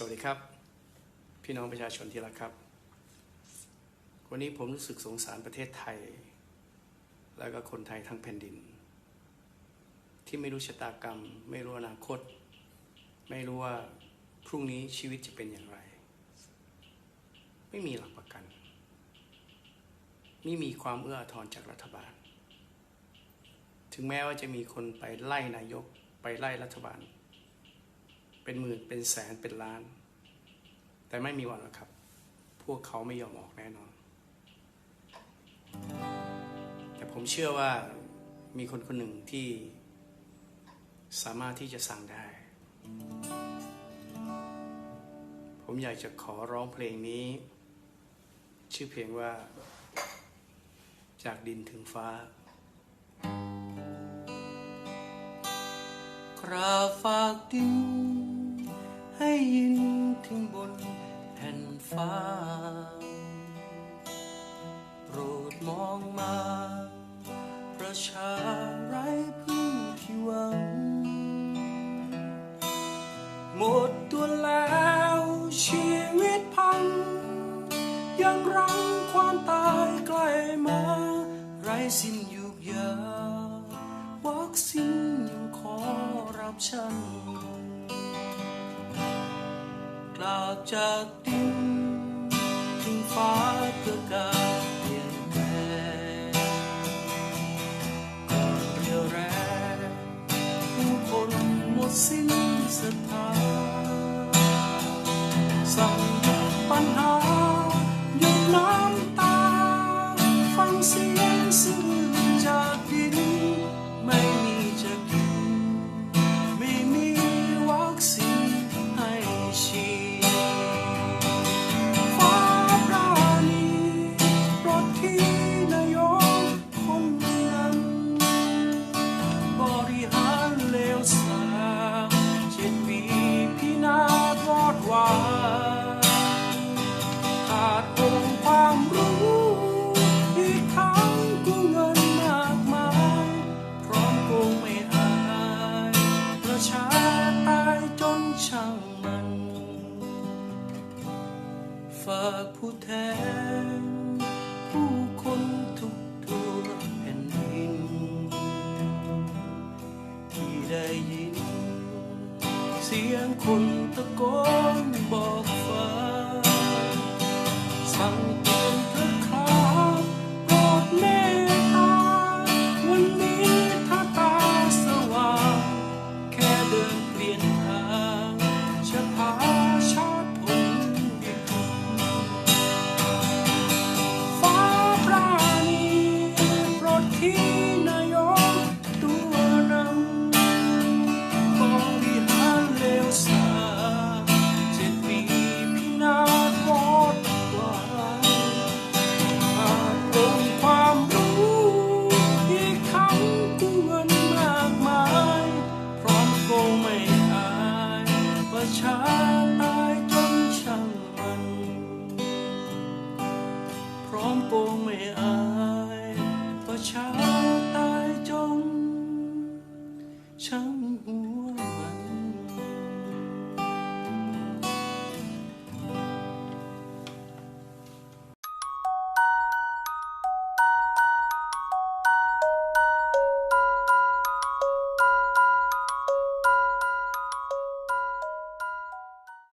สวัสดีครับ พี่น้องประชาชนที่รักครับ วันนี้ผมรู้สึกสงสารประเทศไทย แล้วก็คนไทยทั้งแผ่นดิน ที่ไม่รู้ชะตากรรม ไม่รู้อนาคต ไม่รู้ว่าพรุ่งนี้ชีวิตจะเป็นอย่างไร ไม่มีหลักประกัน ไม่มีความเอื้ออาทรจากรัฐบาล ถึงแม้ว่าจะมีคนไปไล่นายกไปไล่รัฐบาล เป็นหมื่นเป็นแสนเป็นล้าน แต่ไม่มีวันหรอกครับ พวกเขาไม่ยอมออกแน่นอน แต่ผมเชื่อว่ามีคนคนหนึ่งที่สามารถที่จะสั่งได้ ผมอยากจะขอร้องเพลงนี้ ชื่อเพลงว่า จากดินถึงฟ้ากราฝากดิน ฟ้า โปรดมองมา ประชาไร้พึ่งที่หวัง หมดตัวแล้วชีวิตพัง ยังรังความตายใกล้มา ไร้สิ้นยุกยาวักสิ้นยังขอรับฉันกราบจากดิน ถึงฟ้าเพื่อกา ดองค์ความรู้ อีกทั้งกู้เงินมากมายพร้อมโกงไม่อายประชาตายจนช่างมัน ฝากผู้แทน ผู้คนทุกทั่วแผ่นดิน ที่ได้ยิน เสียงคนตะโกนบอกฟ้า เตือนเถิดครับโปรดเมตตาวันนี้ถ้าตาสว่างแค่เดินเปลี่ยนทางจะพาชาติพ้น ป